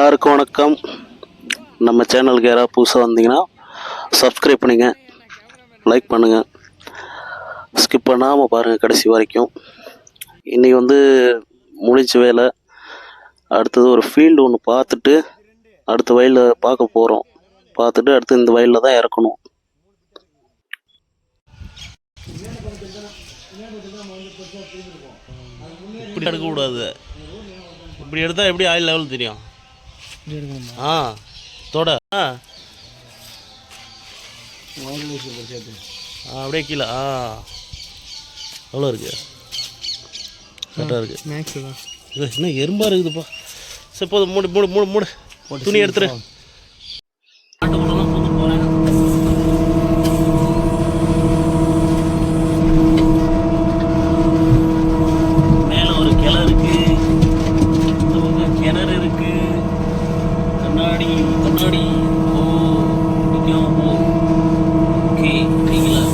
எல்லாருக்கும் வணக்கம். நம்ம சேனலுக்கு யாராவது புதுசாக வந்தீங்கன்னா சப்ஸ்கிரைப் பண்ணுங்க. லைக் பண்ணுங்கள் ஸ்கிப் பண்ணாமல் பாருங்கள் கடைசி வரைக்கும். இன்றைக்கி வந்து முடிஞ்ச வேலை. அடுத்தது ஒரு ஃபீல்டு ஒன்று பார்த்துட்டு அடுத்த வயலில் பார்க்க போகிறோம் பார்த்துட்டு அடுத்து இந்த வயலில் தான் இறக்கணும். இப்படி எடுக்கக்கூடாது. இப்படி எடுத்தால் எப்படி ஆயில் லெவல் தெரியும்? ஆ தொட. ஆ. ஆ, அப்படியே கீழே. ஆ. எவ்வளோ இருக்கு. கரெக்டாக இருக்கு. மேக்ஸ் தான். இது என்ன எறும்பா இருக்குதுப்பா. சரி போதும். மூடு மூடு மூடு மூடு. துணி எடுத்துரு. மேல ஒரு கிணறு இருக்கு. இந்த பக்கம் கிணறு இருக்கு. கண்ணாடி கண்ணாடி ஓ ஓகே கையில்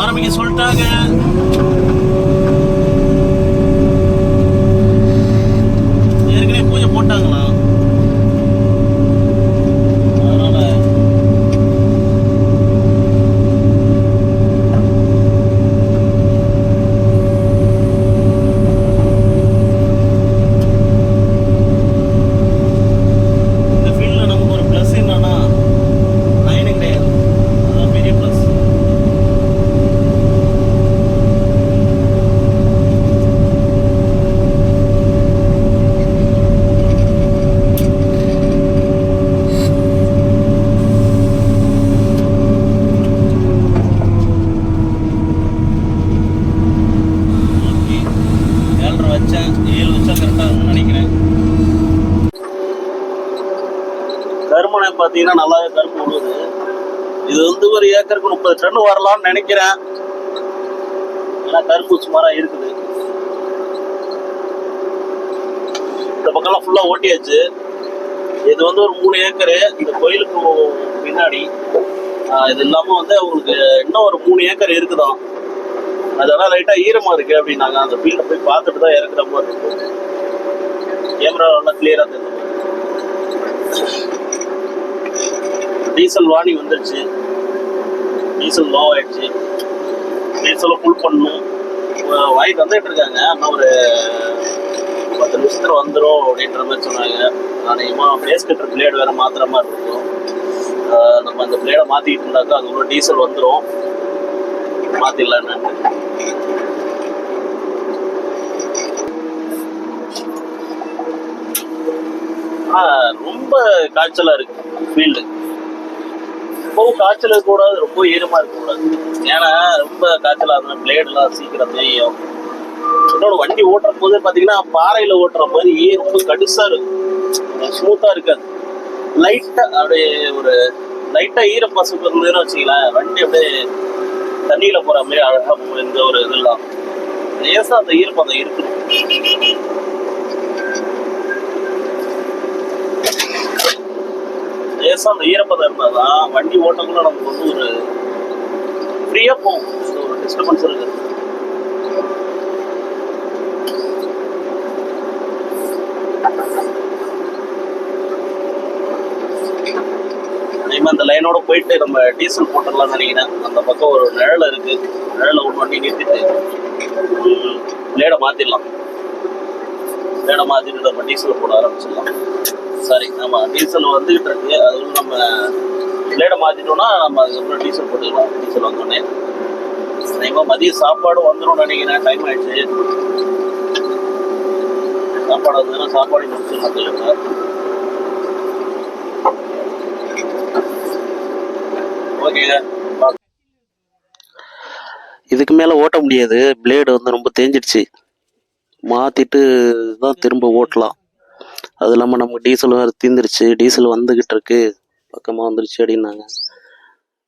ஆரம்பிக்க சொல்லிட்டாங்க. கருமனை பார்த்தீங்கன்னா நல்லாவே கரும்பு விடுது இது வந்து ஒரு ஏக்கருக்கு முப்பது டன் வரலாம்னு நினைக்கிறேன். ஏன்னா கரும்பு சுமாராக இருக்குது. இந்த பக்கம்லாம் ஃபுல்லாக ஓட்டியாச்சு. இது வந்து ஒரு மூணு ஏக்கரு. இந்த கோயிலுக்கு பின்னாடி இது இல்லாமல் வந்து அவங்களுக்கு இன்னும் ஒரு மூணு ஏக்கர் இருக்குதான். அதெல்லாம் லைட்டாக ஈரமாக இருக்குது அப்படின்னாங்க. அந்த ஃபீல்டை போய் பார்த்துட்டு தான் இறக்குற மாதிரி இருக்கும் கேமரா நல்லா கிளியராக தெரிஞ்சு டீசல் வாணி வந்துருச்சு. டீசல் லோ ஆயிடுச்சு. டீசலை ஃபுல் பண்ணணும். வாங்கிட்டு வந்துட்டு இருக்காங்க. ஆனால் ஒரு பத்து நிமிஷத்துல வந்துடும் அப்படின்ற மாதிரி சொன்னாங்க. அநேகமாக பேஸ் கட்டுற பிளேடு வேற மாத்துற மாதிரி இருக்கும். நம்ம அந்த பிளேடை மாற்றிக்கிட்டு இருந்தாக்கா அது டீசல் வந்துடும் மாற்றிடலான்னு ரொம்ப காய்ச்சலா இருக்கு ஃபீல்டு ரொம்பவும் காய்ச்சல் இருக்கக்கூடாது ரொம்ப ஈரமா இருக்கக்கூடாது. ஏன்னா ரொம்ப காய்ச்சலா இருந்தா பிளேடுலாம் சீக்கிரம் தேயும். இன்னொரு வண்டி ஓட்டுற போது பாத்தீங்கன்னா பாறையில ஓட்டுற மாதிரி ரொம்ப கடுசா இருக்கும். ஸ்மூத்தா இருக்காது. லைட்டா அப்படியே ஒரு லைட்டா ஈரப்பசப்பு இருந்ததுன்னு வச்சுக்கலாம் வண்டி அப்படியே தண்ணியில போற மாதிரி அழகா இந்த ஒரு இதெல்லாம். லேசா அந்த ஈரப்பதம் இருக்கணும் லேசாக அந்த ஈரப்பதம் இருந்தாதான் வண்டி ஓட்டக்குள்ள நமக்கு வந்து ஒரு ஃப்ரீயாக போகும். ஒரு டிஸ்டர்பன்ஸ் இருக்குது அந்த லைனோட போயிட்டு நம்ம டீசல் போட்டுடலாம் நினைக்கிறேன். அந்த பக்கம் ஒரு நிழல் இருக்கு. நிழல ஒரு வண்டி நிறுத்திட்டு பிளேடை மாத்திடலாம். பிளேடை மாத்திட்டு நம்ம டீசல் போட ஆரம்பிச்சிடலாம் சரி நம்ம டீசல் வந்துகிட்டு இருக்கு. அது வந்து நம்ம பிளேடை மாற்றிட்டோம்னா நம்ம அதுக்கப்புறம் டீசல் போட்டுக்கலாம் டீசல் வந்தோடனே அதேமா மதியம் சாப்பாடு வந்துடும் நினைக்கிறேன். டைம் ஆயிடுச்சு. சாப்பாடு வந்ததுன்னா சாப்பாடு முடிச்சிடலாம் சொல்லுங்க ஓகேங்க இதுக்கு மேலே ஓட்ட முடியாது. பிளேடு வந்து ரொம்ப தேஞ்சிடுச்சு. மாற்றிட்டு தான் திரும்ப ஓட்டலாம். அது இல்லாமல் நமக்கு டீசல் வேறு தீந்துருச்சு. டீசல் வந்துக்கிட்டு இருக்கு. பக்கமாக வந்துருச்சு அப்படின்னாங்க.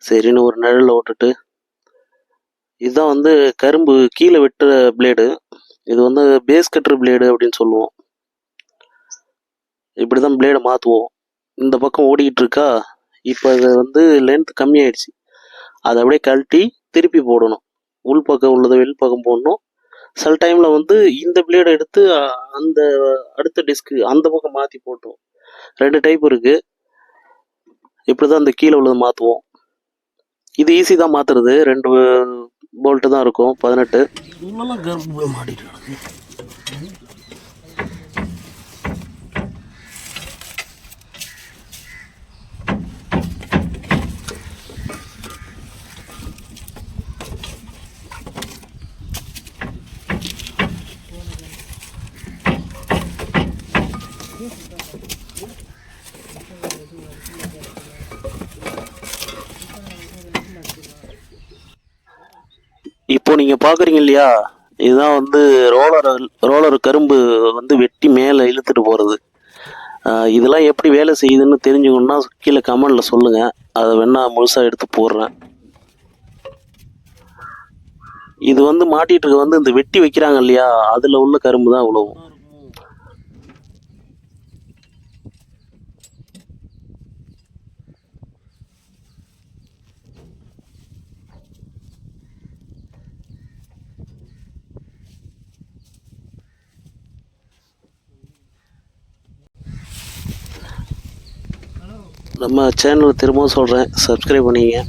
சரின்னு ஒரு நிழலில் ஓட்டுட்டு இதுதான் வந்து கரும்பு கீழே வெட்டுற பிளேடு இது வந்து பேஸ் கட்டர் பிளேடு அப்படின்னு சொல்லுவோம். இப்படி தான் பிளேடை மாற்றுவோம் இந்த பக்கம் ஓடிக்கிட்டு இருக்கா? இப்போ அது வந்து லென்த் கம்மியாயிடுச்சு. அதை அப்படியே கழட்டி திருப்பி போடணும். உள் பக்கம் உள்ளதை வெளி பக்கம் போடணும். சில டைமில் வந்து இந்த பிளேடை எடுத்து அந்த அடுத்த டிஸ்க்கு அந்த பக்கம் மாற்றி போட்டோம். ரெண்டு டைப் இருக்குது இப்படி தான் அந்த கீழே உள்ளது மாற்றுவோம் இது ஈஸி தான் மாற்றுறது ரெண்டு போல்ட்டு தான் இருக்கும். பதினெட்டு. இப்போ நீங்கள் பார்க்குறீங்க இல்லையா? இதுதான் வந்து ரோலர் ரோலர் கரும்பு வந்து வெட்டி மேலே இழுத்துட்டு போகிறது இதெல்லாம் எப்படி வேலை செய்யுதுன்னு தெரிஞ்சுக்கணுன்னா கீழே கமெண்டில் சொல்லுங்கள் அதை வேணா முழுசாக எடுத்து போடுறேன். இது வந்து மாட்டிட்டு இருக்க வந்து இந்த வெட்டி வைக்கிறாங்க இல்லையா? அதில் உள்ள கரும்பு தான் உழவும் நம்ம சேனலை திரும்பவும் சொல்கிறேன் சப்ஸ்கிரைப் பண்ணிங்க